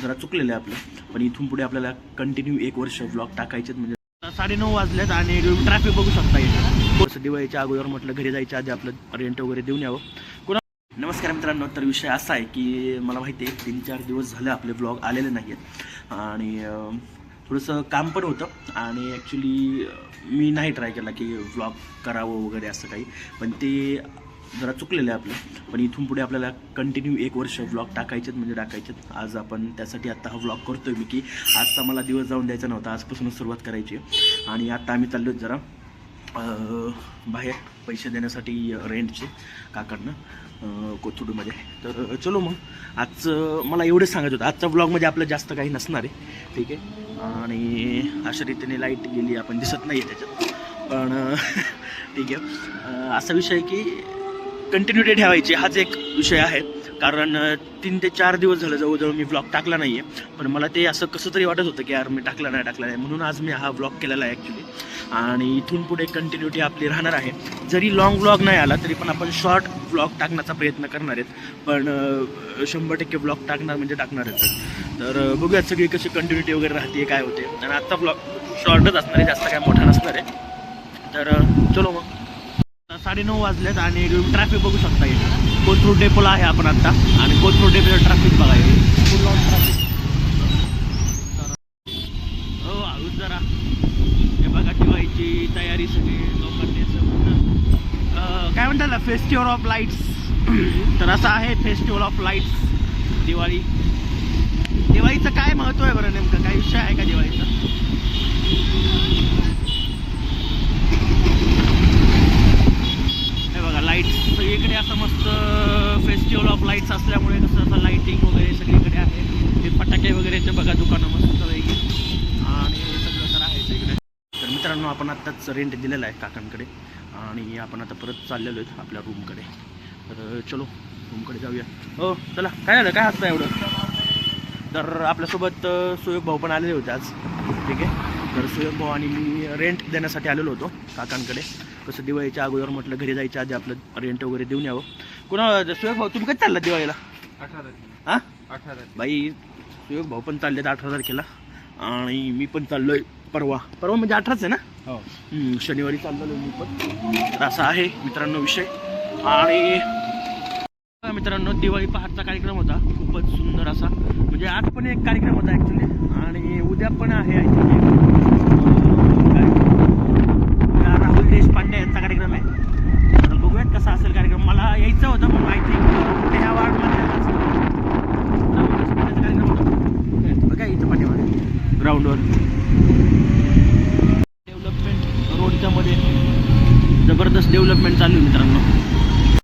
जरा चुकलेलं आहे आपलं. पण इथून पुढे आपल्याला कंटिन्यू एक वर्ष ब्लॉग टाकायचे म्हणजे साडेनऊ वाजलेत आणि ट्रॅफिक बघू शकता येतं कसं दिवाळीच्या अगोदर म्हटलं घरी जायच्या आधी आपलं रेंट वगैरे देऊन यावं. कुणा नमस्कार मित्रांनो तर विषय असा आहे की मला माहिती आहे तीन चार दिवस झाले आपले ब्लॉग आलेले नाही आहेत आणि थोडंसं काम पण होतं. आणि ॲक्च्युली मी नाही ट्राय केला की व्लॉग करावं वगैरे असं काही. पण ते जरा चुकलेलं आहे आपलं. पण इथून पुढे आपल्याला कंटिन्यू एक वर्ष व्लॉग टाकायचेत म्हणजे टाकायचेत. आज आपण त्यासाठी आत्ता हा व्लॉग करतोय मी की आजचा मला दिवस जाऊन द्यायचा नव्हता आजपासूनच सुरुवात करायची आहे. आणि आत्ता आम्ही चाललो जरा बाहेर पैसे देण्यासाठी रेंटचे काकडनं कोथुडूमध्ये कोथरूडमध्ये. तर चलो मग आजचं मला एवढंच सांगायचं होतं. आजचा ब्लॉगमध्ये आपलं जास्त काही नसणार आहे ठीक आहे? आणि अशा रीतीने लाइट गेली आपण दिसत नाही आहे त्याच्यात. पण ठीक आहे. असा विषय आहे की कंटिन्युटी ठेवायची हाच एक विषय आहे. कारण तीन ते चार दिवस झालं जवळजवळ मी ब्लॉग टाकला नाही आहे पण मला ते असं कसं तरी वाटत होतं की यार मी टाकला नाही टाकला नाही. म्हणून आज मी हा ब्लॉग केलेला आहे ॲक्च्युली आणि इथून पुढे कंटिन्युटी आपली राहणार आहे. जरी लॉंग ब्लॉग नाही आला तरी पण आपण शॉर्ट ब्लॉग टाकण्याचा प्रयत्न करणार आहेत. पण शंभर टक्के ब्लॉग टाकणार म्हणजे टाकणारच. तर बघूयात सगळी कशी कंटिन्युटी वगैरे राहते काय होते. आणि आत्ता ब्लॉग शॉर्टच असणार आहे जास्त काय मोठा नसणार आहे. तर चलो मग. साडेनऊ वाजलेत आणि ट्रॅफिक बघू शकता येईल कोथरूड डेपोला आहे आपण आता आणि कोथरूड डेपोला ट्रॅफिक बघायला फुल ऑन ट्रॅफिक हो जरा. हे बघा दिवाळीची तयारी सगळी लोकांनी काय म्हणतात ना फेस्टिवल ऑफ लाईट्स तर असं आहे फेस्टिवल ऑफ लाईट्स दिवाळी. दिवाळीचं काय महत्त्व आहे बरं नेमकं? काय विषय आहे का दिवाळीचा हे बघा इकडे असं मस्त फेस्टिवल ऑफ लाईट्स असल्यामुळे कसं असं लाईटिंग वगैरे सगळीकडे आहे. ते फटाके वगैरेचे बघा दुकानं मस्त वेगळी आणि सगळं तर आहे इकडे. तर मित्रांनो आपण आत्ताच रेंट दिलेला आहे काकांकडे. आणि आपण आता परत चाललेलो आहेत आपल्या रूमकडे तर चलो रूमकडे जाऊया. हो चला काय झालं? काय असतं एवढं? तर आपल्यासोबत सुयोग भाऊ पण आलेले होते आज. ठीक आहे? तर सुयोग भाऊ आणि मी रेंट देण्यासाठी आलेलो होतो काकांकडे. कसं दिवाळीच्या अगोदर म्हटलं घरी जायच्या आधी आपलं रेंट वगैरे देऊन यावं. कुणा सुयोग भाऊ तुम्ही कधी चालला दिवाळीला? हां? बाई सुयोग भाऊ पण चालले अठरा तारखेला. आणि मी पण चाललोय परवा. परवा म्हणजे अठराच आहे ना? हो. शनिवारी चाललेलो मी पण. तर असा आहे मित्रांनो विषय. आणि मित्रांनो दिवाळी पहाटचा कार्यक्रम होता. खूपच सुंदर असा. म्हणजे आज पण एक कार्यक्रम होता ॲक्च्युली आणि उद्या पण आहे आय थिंक राहुल देशपांडे यांचा कार्यक्रम आहे तर बघूयात कसा असेल कार्यक्रम मला यायचं होतं पण आय थिंक ह्या वार्डमध्ये राहुल देशपांडेचा कार्यक्रम होता बघा इथं पाठीमागे ग्राउंडवर डेव्हलपमेंट रोडच्या मध्ये जबरदस्त डेव्हलपमेंट चालू आहे मित्रांनो.